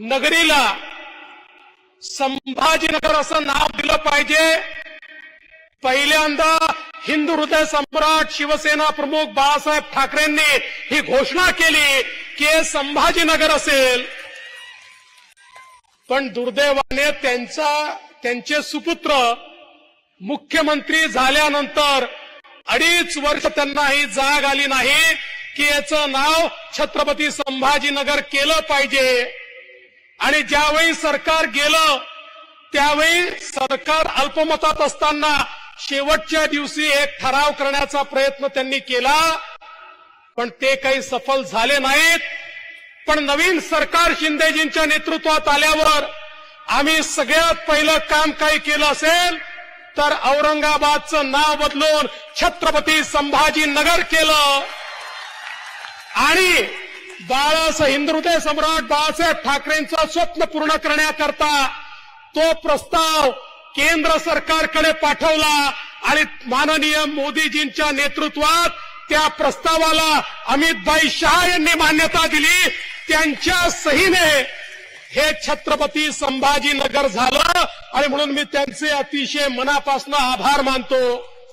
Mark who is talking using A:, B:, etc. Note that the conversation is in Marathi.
A: नगरीला संभाजीनगर असं नाव दिलं पाहिजे. पहिल्यांदा हिंदू हृदय सम्राट शिवसेना प्रमुख बाळासाहेब ठाकरेंनी ही घोषणा केली की हे संभाजीनगर असेल. पण दुर्दैवाने त्यांचा त्यांचे सुपुत्र मुख्यमंत्री झाल्यानंतर अडीच वर्ष त्यांना ही जाग आली नाही की याचं नाव छत्रपती संभाजीनगर केलं पाहिजे. आणि ज्यावेळी सरकार गेलं त्यावेळी सरकार अल्पमतात असताना शेवटच्या दिवशी एक ठराव करण्याचा प्रयत्न त्यांनी केला. पण ते काही सफल झाले नाहीत. पण नवीन सरकार शिंदेजींच्या नेतृत्वात आल्यावर आम्ही सगळ्यात पहिलं काम काही केलं असेल तर औरंगाबादचं नाव बदलून छत्रपती संभाजीनगर केलं. आणि बाळास हिंदुहृदय सम्राट बाळासाहेब ठाकरेंचं स्वप्न पूर्ण करण्याकरता तो प्रस्ताव केंद्र सरकारकडे पाठवला आणि माननीय मोदीजींच्या नेतृत्वात त्या प्रस्तावाला अमितभाई शहा यांनी मान्यता दिली. त्यांच्या सहीने हे छत्रपती संभाजीनगर झालं आणि म्हणून मी त्यांचे अतिशय मनापासून आभार मानतो.